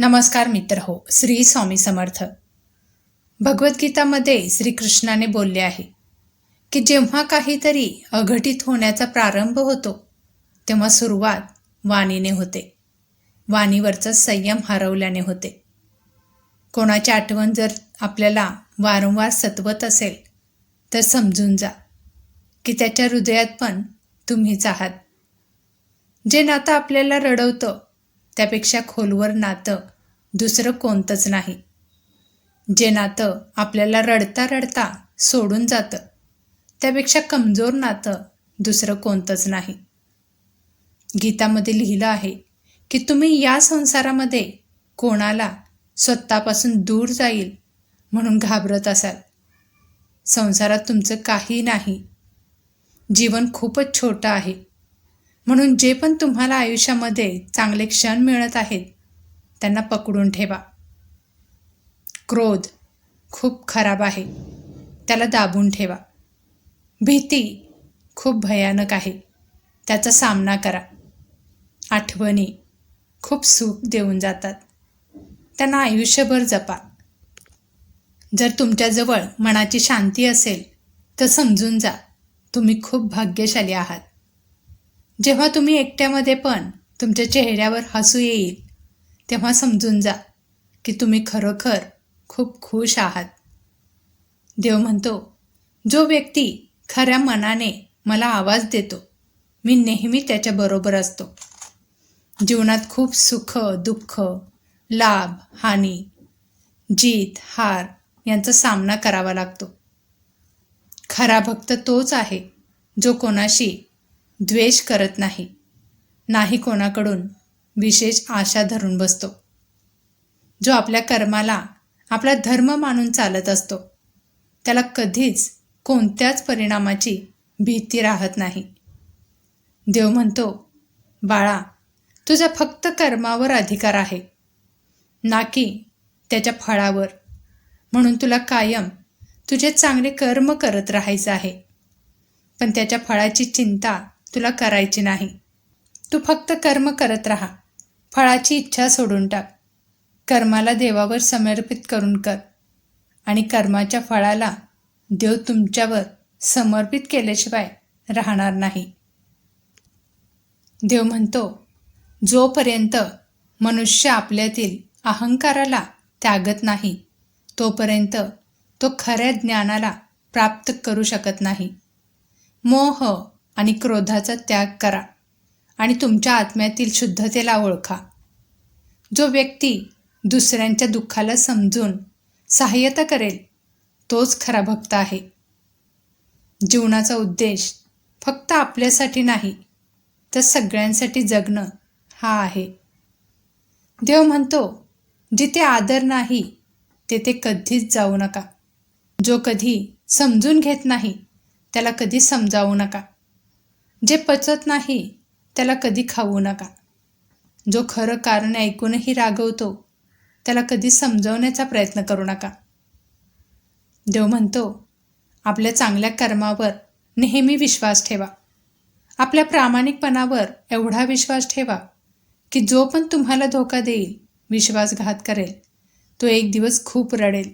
नमस्कार मित्र हो श्री स्वामी समर्थ. भगवद्गीतामध्ये श्रीकृष्णाने बोलले आहे की जेव्हा काहीतरी अघटित होण्याचा प्रारंभ होतो तेव्हा सुरुवात वाणीने होते. वाणीवरचा संयम हरवल्याने होते. कोणाची आठवण जर आपल्याला वारंवार सतवत असेल तर समजून जा की त्याच्या हृदयात पण तुम्हीच आहात. जे नातं आपल्याला रडवतं त्यापेक्षा खोलवर नातं दुसरं कोणतंच नाही. जे नातं आपल्याला रडता रडता सोडून जातं त्यापेक्षा कमजोर नातं दुसरं कोणतंच नाही. गीतामध्ये लिहिलं आहे की तुम्ही या संसारामध्ये कोणाला स्वतःपासून दूर जाईल म्हणून घाबरत असाल. संसारात तुमचं काही नाही. जीवन खूपच छोटं आहे. म्हणून जे पण तुम्हाला आयुष्यामध्ये चांगले क्षण मिळत आहेत त्यांना पकडून ठेवा. क्रोध खूप खराब आहे त्याला दाबून ठेवा. भीती खूप भयानक आहे त्याचा सामना करा. आठवणी खूप सुख देऊन जातात त्यांना आयुष्यभर जपा. जर तुमच्याजवळ मनाची शांती असेल तर समजून जा तुम्ही खूप भाग्यशाली आहात. जेव्हा तुम्ही एकट्यामध्ये पण तुमच्या चेहऱ्यावर हसू येईल तेव्हा समजून जा की तुम्ही खरोखर खूप खुश आहात. देव म्हणतो जो व्यक्ती खऱ्या मनाने मला आवाज देतो मी नेहमी त्याच्याबरोबर असतो. जीवनात खूप सुख दुःख लाभ हानी जीत हार यांचा सामना करावा लागतो. खरा भक्त तोच आहे जो कोणाशी द्वेष करत नाही. नाही कोणाकडून विशेष आशा धरून बसतो. जो आपल्या कर्माला आपला धर्म मानून चालत असतो. त्याला कधीच कोणत्याच परिणामाची भीती राहत नाही. देव म्हणतो बाळा तुझा फक्त कर्मावर अधिकार आहे. ना की त्याच्या फळावर. म्हणून तुला कायम तुझे चांगले कर्म करत राहायचं आहे. पण त्याच्या फळाची चिंता तुला करायची नाही. तू फक्त कर्म करत राहा. फळाची इच्छा सोडून टाक. कर्माला देवावर समर्पित करून कर. आणि कर्माच्या फळाला देव तुमच्यावर समर्पित केल्याशिवाय राहणार नाही. देव म्हणतो जोपर्यंत मनुष्य आपल्यातील अहंकाराला त्यागत नाही तोपर्यंत तो खऱ्या ज्ञानाला प्राप्त करू शकत नाही. मोह आणि क्रोधाचा त्याग करा आणि तुमच्या आत्म्यातील शुद्धतेला ओळखा. जो व्यक्ती दुसऱ्यांच्या दुःखाला समजून सहाय्यता करेल तोच खरा भक्त आहे. जीवनाचा उद्देश फक्त आपल्यासाठी नाही तर सगळ्यांसाठी जगणं हा आहे. देव म्हणतो जिथे आदर नाही तेथे कधीच जाऊ नका. जो कधी समजून घेत नाही त्याला कधी समजावू नका. जे पचत नाही त्याला कधी खाऊ नका. जो खरं कारण ऐकूनही रागवतो त्याला कधी समजवण्याचा प्रयत्न करू नका. देव म्हणतो आपल्या चांगल्या कर्मावर नेहमी विश्वास ठेवा. आपल्या प्रामाणिकपणावर एवढा विश्वास ठेवा की जो पण तुम्हाला धोका देईल विश्वासघात करेल तो एक दिवस खूप रडेल.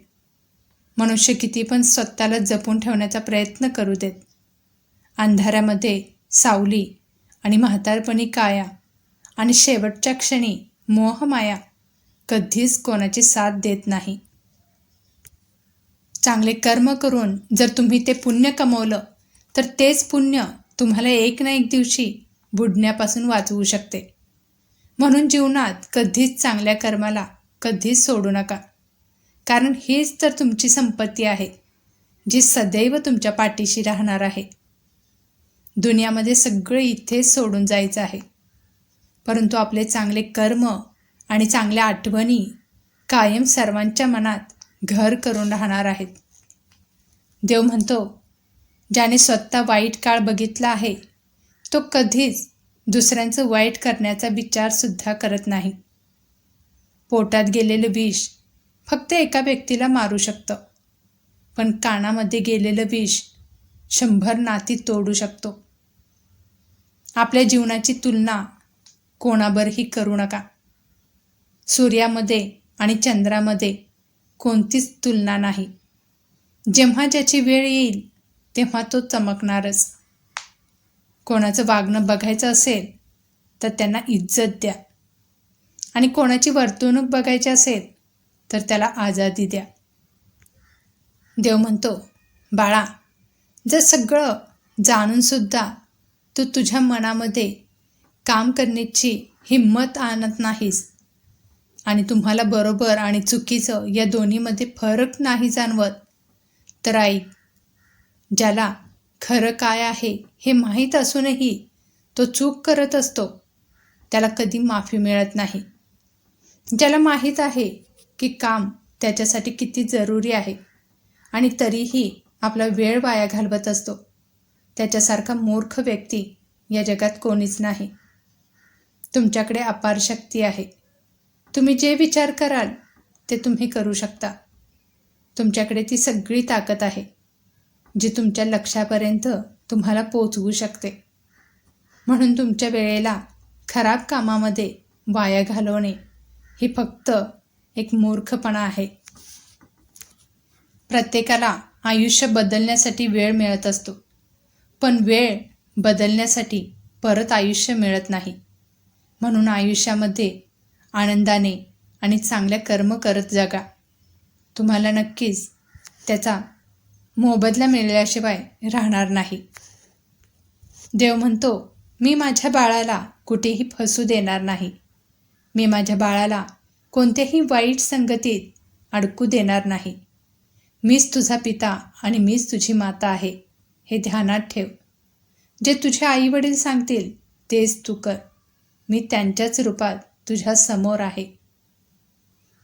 मनुष्य किती पण स्वतःला जपून ठेवण्याचा प्रयत्न करू देत. अंधाऱ्यामध्ये सावली आणि म्हातारपणी काया आणि शेवटच्या क्षणी मोहमाया कधीच कोणाची साथ देत नाही. चांगले कर्म करून जर तुम्ही ते पुण्य कमवलं तर तेच पुण्य तुम्हाला एक ना एक दिवशी बुडण्यापासून वाचवू शकते. म्हणून जीवनात कधीच चांगल्या कर्माला कधीच सोडू नका. कारण हीच तर तुमची संपत्ती आहे जी सदैव तुमच्या पाठीशी राहणार आहे. दुनियामध्ये सगळे इथेच सोडून जायचं आहे. परंतु आपले चांगले कर्म आणि चांगल्या आठवणी कायम सर्वांच्या मनात घर करून राहणार आहेत. देव म्हणतो ज्याने स्वतः वाईट काळ बघितला आहे तो कधीच दुसऱ्यांचं वाईट करण्याचा विचारसुद्धा करत नाही. पोटात गेलेलं विष फक्त एका व्यक्तीला मारू शकतं पण कानामध्ये गेलेलं विष शंभर नाती तोडू शकतो. आपल्या जीवनाची तुलना कोणाबरही करू नका. सूर्यामध्ये आणि चंद्रामध्ये कोणतीच तुलना नाही. जेव्हा ज्याची वेळ येईल तेव्हा तो चमकणारच. कोणाचं वागणं बघायचं असेल तर त्यांना इज्जत द्या. आणि कोणाची वर्तणूक बघायची असेल तर त्याला आजादी द्या. देव म्हणतो बाळा जर सगळं जाणूनसुद्धा तू तुझ्या मनामध्ये काम करण्याची हिंमत आणत नाहीस. आणि तुम्हाला बरोबर आणि चुकीचं या दोन्हीमध्ये फरक नाही जाणवत. तर आई ज्याला खरं काय आहे हे माहीत असूनही तो चूक करत असतो. त्याला कधी माफी मिळत नाही. ज्याला माहीत आहे की काम त्याच्यासाठी किती जरुरी आहे आणि तरीही आपला वेळ वाया घालवत असतो. त्याच्यासारखा मूर्ख व्यक्ती या जगात कोणीच नाही. तुमच्याकडे अपार शक्ती आहे. तुम्ही जे विचार कराल ते तुम्ही करू शकता. तुमच्याकडे ती सगळी ताकद आहे जी तुमच्या लक्षापर्यंत तुम्हाला पोचवू शकते. म्हणून तुमच्या वेळेला खराब कामामध्ये वाया घालवणे ही फक्त एक मूर्खपणा आहे. प्रत्येकाला आयुष्य बदलण्यासाठी वेळ मिळत असतो. पण वेळ बदलण्यासाठी परत आयुष्य मिळत नाही. म्हणून आयुष्यामध्ये आनंदाने आणि चांगल्या कर्म करत जगा. तुम्हाला नक्कीच त्याचा मोबदला मिळाल्याशिवाय राहणार नाही. देव म्हणतो मी माझ्या बाळाला कुठेही फसू देणार नाही. मी माझ्या बाळाला कोणत्याही वाईट संगतीत अडकू देणार नाही. मीच तुझा पिता आणि मीच तुझी माता आहे. हे ध्यानात ठेव. जे तुझे आईवडील सांगतील तेच तू कर. मी त्यांच्याच रूपात तुझ्या समोर आहे.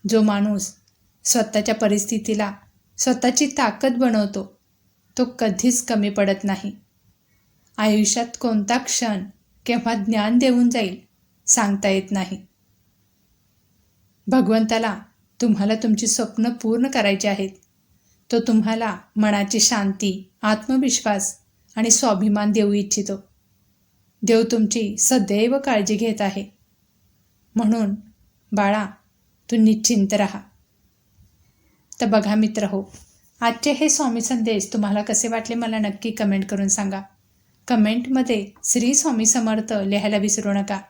जो माणूस स्वतःच्या परिस्थितीला स्वतःची ताकद बनवतो तो कधीच कमी पडत नाही. आयुष्यात कोणता क्षण केव्हा ज्ञान देऊन जाईल सांगता येत नाही. भगवंताला तुम्हाला तुमची स्वप्न पूर्ण करायची आहेत. तो तुम्हाला मनाची शांती आत्मविश्वास आणि स्वाभिमान देऊ इच्छितो. देव तुमची सदैव काळजी घेत आहे. म्हणून बाळा तू निश्चिंत राहा. तर बघा मित्र हो आजचे हे स्वामी संदेश तुम्हाला कसे वाटले मला नक्की कमेंट करून सांगा. कमेंटमध्ये श्री स्वामी समर्थ लिहायला विसरू नका.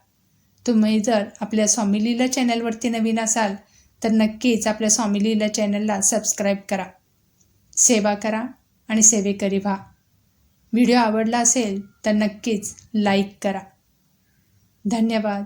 तुम्ही जर आपल्या स्वामी लीला चॅनलवरती नवीन असाल तर नक्कीच आपल्या स्वामी लीला चॅनलला सबस्क्राईब करा. सेवा करा आणि सेवेकरी व्हा. व्हिडिओ आवडला असेल तर नक्कीच लाईक करा. धन्यवाद.